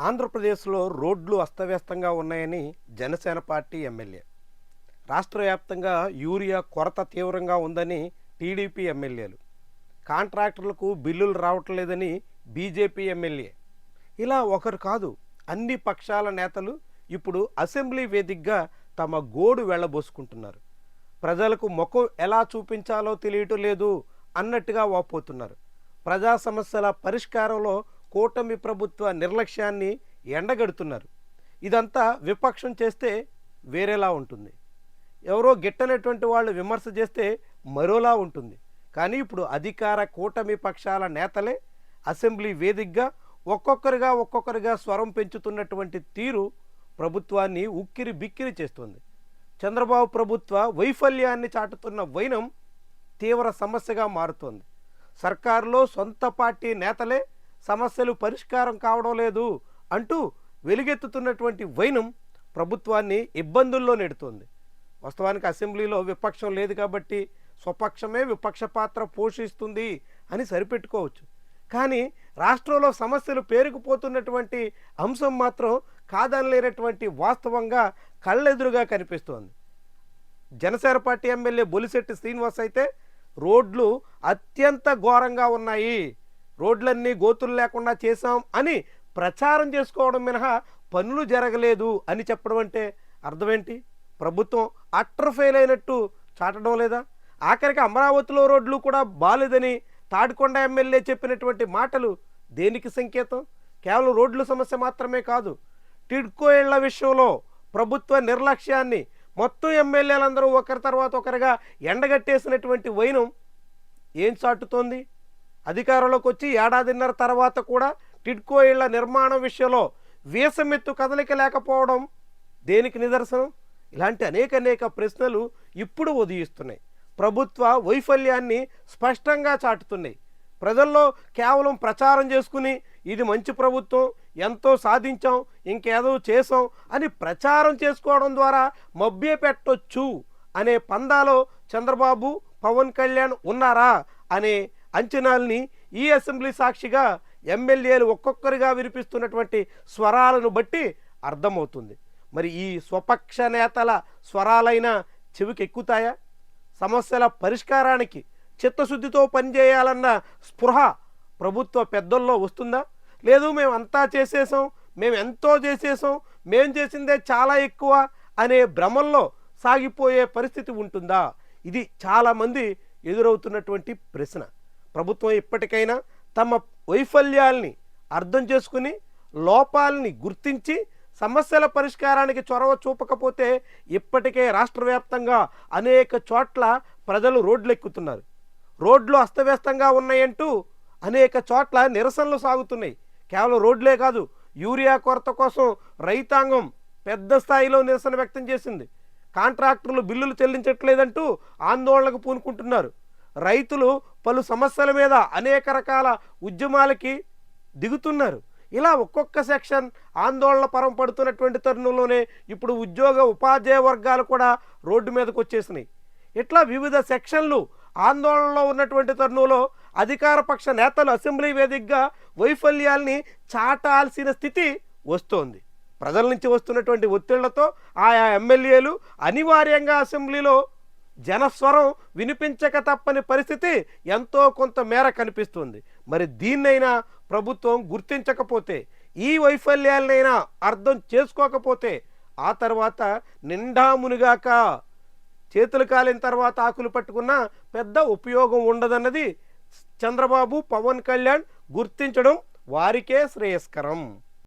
ఆంధ్రప్రదేశ్లో రోడ్లు అస్తవ్యస్తంగా ఉన్నాయని జనసేన పార్టీ ఎమ్మెల్యే. రాష్ట్ర వ్యాప్తంగా యూరియా కొరత తీవ్రంగా ఉందని టీడీపీ ఎమ్మెల్యేలు. కాంట్రాక్టర్లకు బిల్లులు రావట్లేదని బీజేపీ ఎమ్మెల్యే. ఇలా ఒకరు కాదు అన్ని పక్షాల నేతలు ఇప్పుడు అసెంబ్లీ వేదికగా తమ గోడు వెళ్ళబోసుకుంటున్నారు. ప్రజలకు ముఖం ఎలా చూపించాలో తెలియటం లేదు అన్నట్టుగా వాపోతున్నారు. ప్రజా సమస్యల పరిష్కారంలో కూటమి ప్రభుత్వ నిర్లక్ష్యాన్ని ఎండగడుతున్నారు. ఇదంతా విపక్షం చేస్తే వేరేలా ఉంటుంది. ఎవరో గిట్టనటువంటి వాళ్ళు విమర్శ చేస్తే మరోలా ఉంటుంది. కానీ ఇప్పుడు అధికార కూటమి పక్షాల నేతలే అసెంబ్లీ వేదికగా ఒక్కొక్కరిగా ఒక్కొక్కరిగా స్వరం పెంచుతున్నటువంటి తీరు ప్రభుత్వాన్ని ఉక్కిరి బిక్కిరి చేస్తుంది. చంద్రబాబు ప్రభుత్వ వైఫల్యాన్ని చాటుతున్న వైనం తీవ్ర సమస్యగా మారుతోంది. సర్కారులో సొంత పార్టీ నేతలే సమస్యలు పరిష్కారం కావడం లేదు అంటూ వెలుగెత్తుతున్నటువంటి వైనం ప్రభుత్వాన్ని ఇబ్బందుల్లో నెడుతోంది. వాస్తవానికి అసెంబ్లీలో విపక్షం లేదు కాబట్టి స్వపక్షమే విపక్ష పాత్ర పోషిస్తుంది అని సరిపెట్టుకోవచ్చు. కానీ రాష్ట్రంలో సమస్యలు పేరుకుపోతున్నటువంటి అంశం మాత్రం కాదనలేనటువంటి వాస్తవంగా కళ్ళెదురుగా కనిపిస్తోంది. జనసేన పార్టీ ఎమ్మెల్యే బొలిశెట్టి శ్రీనివాస్ అయితే రోడ్లు అత్యంత ఘోరంగా ఉన్నాయి. రోడ్లన్నీ గోతులు లేకుండా చేశాం అని ప్రచారం చేసుకోవడం మినహా పనులు జరగలేదు అని చెప్పడం అంటే అర్థమేంటి? ప్రభుత్వం అట్టర్ ఫెయిల్ అయినట్టు చాటడం లేదా? ఆఖరికి అమరావతిలో రోడ్లు కూడా బాలేదని తాడికొండ ఎమ్మెల్యే చెప్పినటువంటి మాటలు దేనికి సంకేతం? కేవలం రోడ్ల సమస్య మాత్రమే కాదు టిడ్కో ఇళ్ళ విషయంలో ప్రభుత్వ నిర్లక్ష్యాన్ని మొత్తం ఎమ్మెల్యేలందరూ ఒకరి తర్వాత ఒకరిగా ఎండగట్టేసినటువంటి వైనం ఏం చాటుతోంది? అధికారంలోకి వచ్చి ఏడాదిన్నర తర్వాత కూడా టిడ్కో ఇళ్ళ నిర్మాణం విషయంలో వీసమెత్తు కదలిక లేకపోవడం దేనికి నిదర్శనం? ఇలాంటి అనేక అనేక ప్రశ్నలు ఇప్పుడు ఉదయిస్తున్నాయి. ప్రభుత్వ వైఫల్యాన్ని స్పష్టంగా చాటుతున్నాయి. ప్రజల్లో కేవలం ప్రచారం చేసుకుని ఇది మంచి ప్రభుత్వం ఎంతో సాధించాం ఇంకేదో చేసాం అని ప్రచారం చేసుకోవడం ద్వారా మభ్య పెట్టొచ్చు అనే పందాలో చంద్రబాబు పవన్ కళ్యాణ్ ఉన్నారా అనే అంచనాల్ని ఈ అసెంబ్లీ సాక్షిగా ఎమ్మెల్యేలు ఒక్కొక్కరిగా వినిపిస్తున్నటువంటి స్వరాలను బట్టి అర్థమవుతుంది. మరి ఈ స్వపక్ష నేతల స్వరాలైన చెవికి ఎక్కుతాయా సమస్యల పరిష్కారానికి చిత్తశుద్ధితో పనిచేయాలన్న స్పృహ ప్రభుత్వ పెద్దల్లో వస్తుందా? లేదు మేము అంతా చేసేసాం మేము ఎంతో చేసేసాం మేం చేసిందే చాలా ఎక్కువ అనే భ్రమల్లో సాగిపోయే పరిస్థితి ఉంటుందా? ఇది చాలామంది ఎదురవుతున్నటువంటి ప్రశ్న. ప్రభుత్వం ఇప్పటికైనా తమ వైఫల్యాల్ని అర్థం చేసుకుని లోపాలని గుర్తించి సమస్యల పరిష్కారానికి చొరవ చూపకపోతే ఇప్పటికే రాష్ట్ర వ్యాప్తంగా అనేక చోట్ల ప్రజలు రోడ్లెక్కుతున్నారు. రోడ్లు అస్తవ్యస్తంగా ఉన్నాయంటూ అనేక చోట్ల నిరసనలు సాగుతున్నాయి. కేవలం రోడ్లే కాదు యూరియా కొరత కోసం రైతాంగం పెద్ద స్థాయిలో నిరసన వ్యక్తం చేసింది. కాంట్రాక్టర్లు బిల్లులు చెల్లించట్లేదంటూ ఆందోళనకు పూనుకుంటున్నారు. రైతులు పలు సమస్యల మీద అనేక రకాల ఉద్యమాలకి దిగుతున్నారు. ఇలా ఒక్కొక్క సెక్షన్ ఆందోళన పరం పడుతున్నటువంటి తరుణంలోనే ఇప్పుడు ఉద్యోగ ఉపాధ్యాయ వర్గాలు కూడా రోడ్డు మీదకు వచ్చేసినాయి. ఇట్లా వివిధ సెక్షన్లు ఆందోళనలో ఉన్నటువంటి తరుణంలో అధికార పక్ష నేతలు అసెంబ్లీ వేదికగా వైఫల్యాల్ని చాటాల్సిన స్థితి వస్తోంది. ప్రజల నుంచి వస్తున్నటువంటి ఒత్తిళ్ళతో ఆయా ఎమ్మెల్యేలు అనివార్యంగా అసెంబ్లీలో జనస్వరం వినిపించక తప్పని పరిస్థితి ఎంతో కొంత మేర కనిపిస్తుంది. మరి దీన్నైనా ప్రభుత్వం గుర్తించకపోతే ఈ వైఫల్యాలనైనా అర్థం చేసుకోకపోతే ఆ తర్వాత నిండా మునిగాక చేతులు కాలిన తర్వాత ఆకులు పట్టుకున్న పెద్ద ఉపయోగం ఉండదన్నది చంద్రబాబు పవన్ కళ్యాణ్ గుర్తించడం వారికే శ్రేయస్కరం.